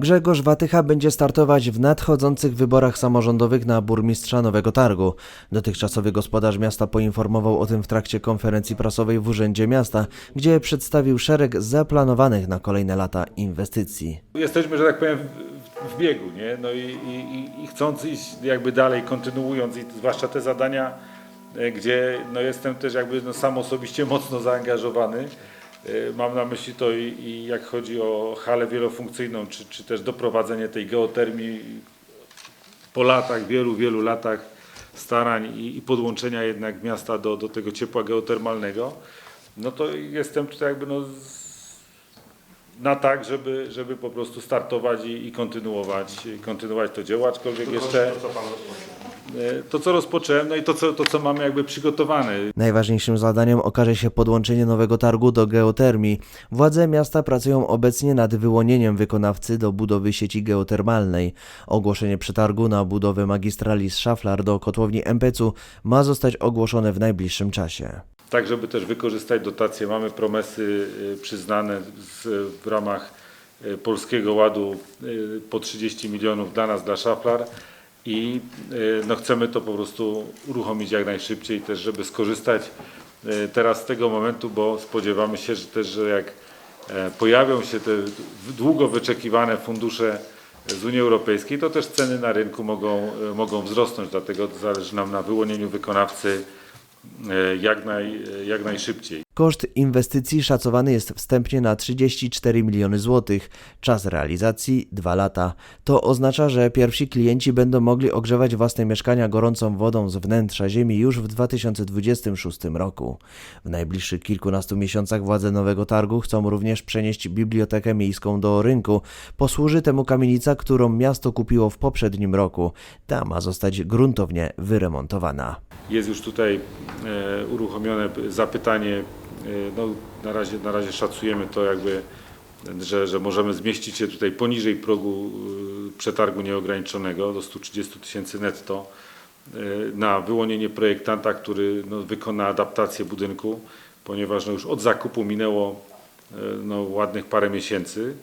Grzegorz Watycha będzie startować w nadchodzących wyborach samorządowych na burmistrza Nowego Targu. Dotychczasowy gospodarz miasta poinformował o tym w trakcie konferencji prasowej w Urzędzie Miasta, gdzie przedstawił szereg zaplanowanych na kolejne lata inwestycji. Jesteśmy, że tak powiem, w, w biegu, nie? No i, i, i- chcąc iść jakby dalej, kontynuując i zwłaszcza te zadania, e, gdzie no jestem też jakby no sam osobiście mocno zaangażowany. E, Mam na myśli to i, i jak chodzi o halę wielofunkcyjną, czy, czy też doprowadzenie tej geotermii po latach, wielu, wielu latach starań i, i podłączenia jednak miasta do, do tego ciepła geotermalnego, no to jestem tutaj jakby no na tak, żeby, żeby po prostu startować i, i kontynuować, kontynuować to dzieło, aczkolwiek jeszcze to, co rozpocząłem, no i to, co, to, co mamy jakby przygotowane. Najważniejszym zadaniem okaże się podłączenie Nowego Targu do geotermii. Władze miasta pracują obecnie nad wyłonieniem wykonawcy do budowy sieci geotermalnej. Ogłoszenie przetargu na budowę magistrali z Szaflar do kotłowni MPC-u ma zostać ogłoszone w najbliższym czasie. tak żeby też wykorzystać dotacje. Mamy promesy y, przyznane z, w ramach y, Polskiego Ładu po 30 milionów dla nas, dla Szaflar i y, no, chcemy to po prostu uruchomić jak najszybciej też, żeby skorzystać y, teraz z tego momentu, bo spodziewamy się, że też, że jak e, pojawią się te długo wyczekiwane fundusze z Unii Europejskiej, to też ceny na rynku mogą, y, mogą wzrosnąć, dlatego zależy nam na wyłonieniu wykonawcy e, jak, naj, jak najszybciej. Koszt inwestycji szacowany jest wstępnie na 34 miliony złotych. Czas realizacji 2 lata. To oznacza, że pierwsi klienci będą mogli ogrzewać własne mieszkania gorącą wodą z wnętrza ziemi już w 2026 roku. W najbliższych kilkunastu miesiącach władze Nowego Targu chcą również przenieść bibliotekę miejską do rynku. Posłuży temu kamienica, którą miasto kupiło w poprzednim roku. Ta ma zostać gruntownie wyremontowana. Jest już tutaj e, uruchomione zapytanie, no, na, razie, na razie szacujemy to jakby, że, że możemy zmieścić się tutaj poniżej progu e, przetargu nieograniczonego do 130 tysięcy netto e, na wyłonienie projektanta, który no, wykona adaptację budynku, ponieważ no, już od zakupu minęło no, ładnych parę miesięcy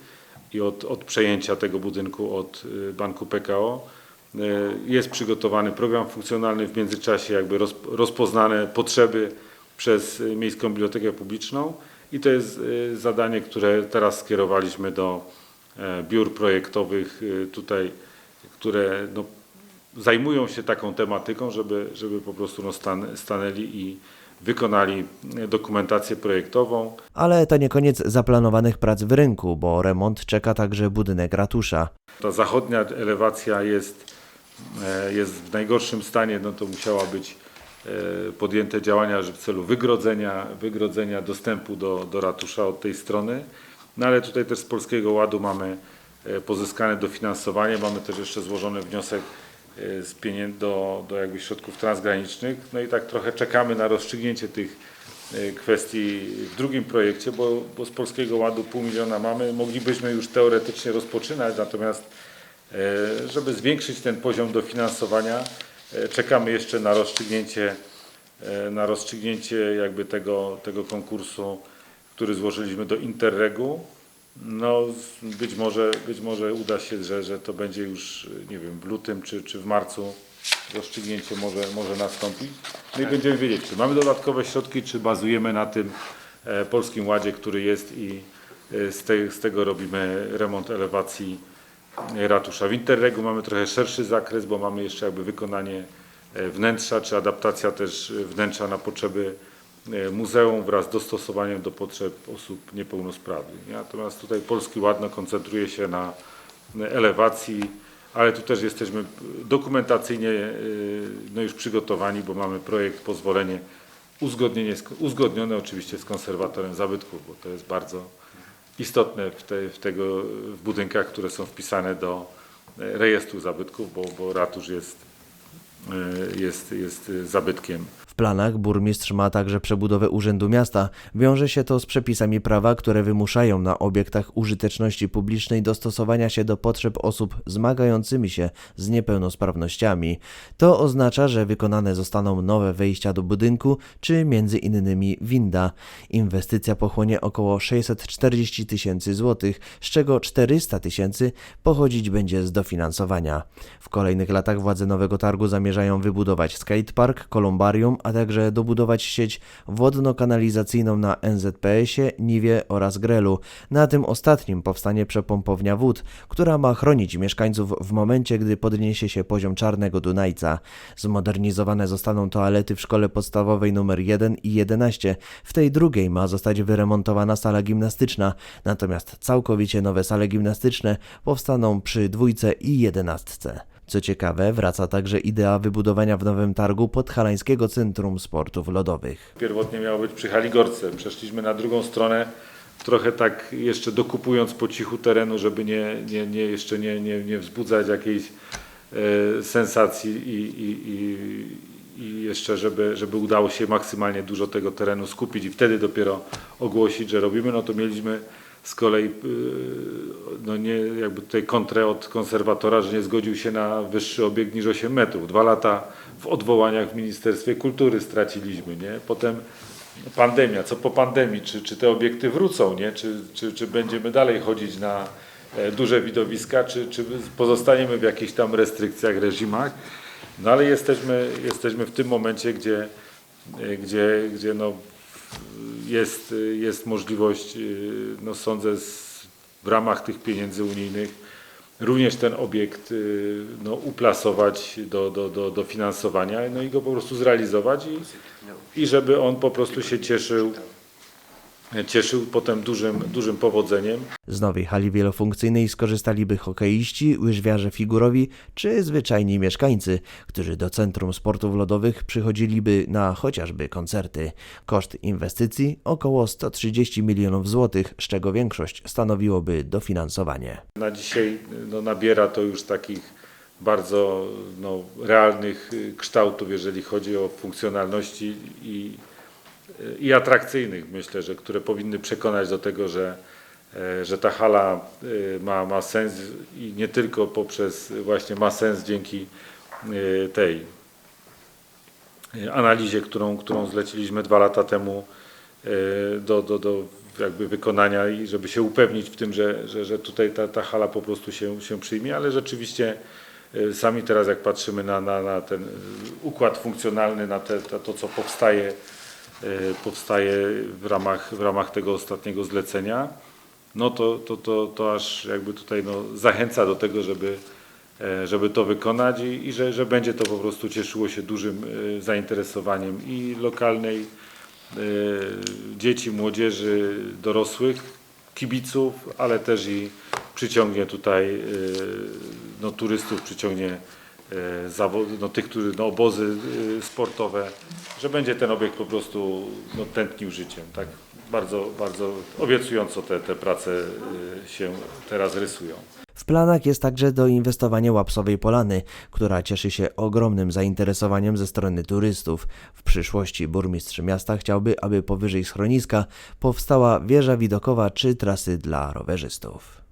i od, od przejęcia tego budynku od banku PKO. Jest przygotowany program funkcjonalny, w międzyczasie jakby roz, rozpoznane potrzeby przez Miejską Bibliotekę Publiczną i to jest e, zadanie, które teraz skierowaliśmy do e, biur projektowych e, tutaj, które no, zajmują się taką tematyką, żeby, żeby po prostu no, stan, stanęli i wykonali e, dokumentację projektową. Ale to nie koniec zaplanowanych prac w rynku, bo remont czeka także budynek ratusza. Ta zachodnia elewacja jest, e, jest w najgorszym stanie, no to musiała być podjęte działania w celu wygrodzenia, wygrodzenia dostępu do, do ratusza od tej strony. No ale tutaj też z Polskiego Ładu mamy e, pozyskane dofinansowanie, mamy też jeszcze złożony wniosek e, z pieniędzy do, do jakby środków transgranicznych. No i tak trochę czekamy na rozstrzygnięcie tych e, kwestii w drugim projekcie, bo, bo z Polskiego Ładu pół miliona mamy. Moglibyśmy już teoretycznie rozpoczynać, natomiast e, żeby zwiększyć ten poziom dofinansowania, e, czekamy jeszcze na rozstrzygnięcie, e, na rozstrzygnięcie jakby tego, tego konkursu, który złożyliśmy do Interregu. No, być może, być może uda się, że, że to będzie już, nie wiem, w lutym czy, czy w marcu rozstrzygnięcie może, może nastąpić. No i będziemy wiedzieć, czy mamy dodatkowe środki, czy bazujemy na tym e, Polskim Ładzie, który jest i e, z, te, z tego robimy remont elewacji e, ratusza. W Interregu mamy trochę szerszy zakres, bo mamy jeszcze jakby wykonanie e, wnętrza, czy adaptacja też e, wnętrza na potrzeby e, muzeum wraz z dostosowaniem do potrzeb osób niepełnosprawnych. nie? Natomiast tutaj Polski Ładno koncentruje się na elewacji, ale tu też jesteśmy dokumentacyjnie no już przygotowani, bo mamy projekt, pozwolenie uzgodnienie, uzgodnione oczywiście z konserwatorem zabytków, bo to jest bardzo istotne w, te, w, tego, w budynkach, które są wpisane do e, rejestru zabytków, bo, bo ratusz jest, e, jest, jest zabytkiem. W planach burmistrz ma także przebudowę Urzędu Miasta. Wiąże się to z przepisami prawa, które wymuszają na obiektach użyteczności publicznej dostosowania się do potrzeb osób zmagającymi się z niepełnosprawnościami. To oznacza, że wykonane zostaną nowe wejścia do budynku, czy między innymi winda. Inwestycja pochłonie około 640 tysięcy złotych, z czego 400 tysięcy pochodzić będzie z dofinansowania. W kolejnych latach władze Nowego Targu zamierzają wybudować skatepark, kolumbarium, a także dobudować sieć wodno-kanalizacyjną na NZPS-ie, Niwie oraz Grelu. Na tym ostatnim powstanie przepompownia wód, która ma chronić mieszkańców w momencie, gdy podniesie się poziom Czarnego Dunajca. Zmodernizowane zostaną toalety w szkole podstawowej nr 1 i 11. W tej drugiej ma zostać wyremontowana sala gimnastyczna, natomiast całkowicie nowe sale gimnastyczne powstaną przy dwójce i jedenastce. Co ciekawe, wraca także idea wybudowania w Nowym Targu podhalańskiego Centrum Sportów Lodowych. Pierwotnie miało być przy Haligorce. Przeszliśmy na drugą stronę, trochę tak jeszcze dokupując po cichu terenu, żeby nie, nie, nie, jeszcze nie, nie, nie wzbudzać jakiejś e, sensacji i, i, i, i jeszcze, żeby, żeby udało się maksymalnie dużo tego terenu skupić i wtedy dopiero ogłosić, że robimy, no to mieliśmy z kolei e, no nie, jakby tutaj kontrę od konserwatora, że nie zgodził się na wyższy obiekt niż 8 metrów. Dwa lata w odwołaniach w Ministerstwie Kultury straciliśmy, nie? Potem pandemia, co po pandemii, czy, czy te obiekty wrócą, nie? Czy, czy, czy będziemy dalej chodzić na e, duże widowiska, czy, czy pozostaniemy w jakichś tam restrykcjach, reżimach. No ale jesteśmy, jesteśmy w tym momencie, gdzie, gdzie, gdzie no, jest, jest możliwość, no sądzę, z, w ramach tych pieniędzy unijnych również ten obiekt no, uplasować do, do, do, do finansowania no i go po prostu zrealizować i, i żeby on po prostu się cieszył, cieszył potem dużym, dużym powodzeniem. Z nowej hali wielofunkcyjnej skorzystaliby hokeiści, łyżwiarze figurowi czy zwyczajni mieszkańcy, którzy do Centrum Sportów Lodowych przychodziliby na chociażby koncerty. Koszt inwestycji około 130 milionów złotych, z czego większość stanowiłoby dofinansowanie. Na dzisiaj no, nabiera to już takich bardzo no, realnych y, kształtów, jeżeli chodzi o funkcjonalności i, i atrakcyjnych, myślę, że które powinny przekonać do tego, że, e, że ta hala y, ma, ma sens i nie tylko poprzez właśnie ma sens dzięki y, tej analizie, którą, którą zleciliśmy dwa lata temu do, do, do jakby wykonania i żeby się upewnić w tym, że, że, że tutaj ta, ta hala po prostu się, się przyjmie, ale rzeczywiście sami teraz jak patrzymy na, na, na ten układ funkcjonalny, na te, to, to co powstaje, powstaje w ramach, w ramach tego ostatniego zlecenia, no to, to, to, to aż jakby tutaj no, zachęca do tego, żeby, e, żeby to wykonać i, i że, że będzie to po prostu cieszyło się dużym e, zainteresowaniem i lokalnej e, dzieci, młodzieży, dorosłych, kibiców, ale też i przyciągnie tutaj e, no, turystów, przyciągnie e, zawody, no, tych, którzy no, obozy e, sportowe, że będzie ten obiekt po prostu no, tętnił życiem. Tak? Bardzo, bardzo obiecująco te, te prace e, się teraz rysują. W planach jest także doinwestowanie Łapsowej Polany, która cieszy się ogromnym zainteresowaniem ze strony turystów. W przyszłości burmistrz miasta chciałby, aby powyżej schroniska powstała wieża widokowa czy trasy dla rowerzystów.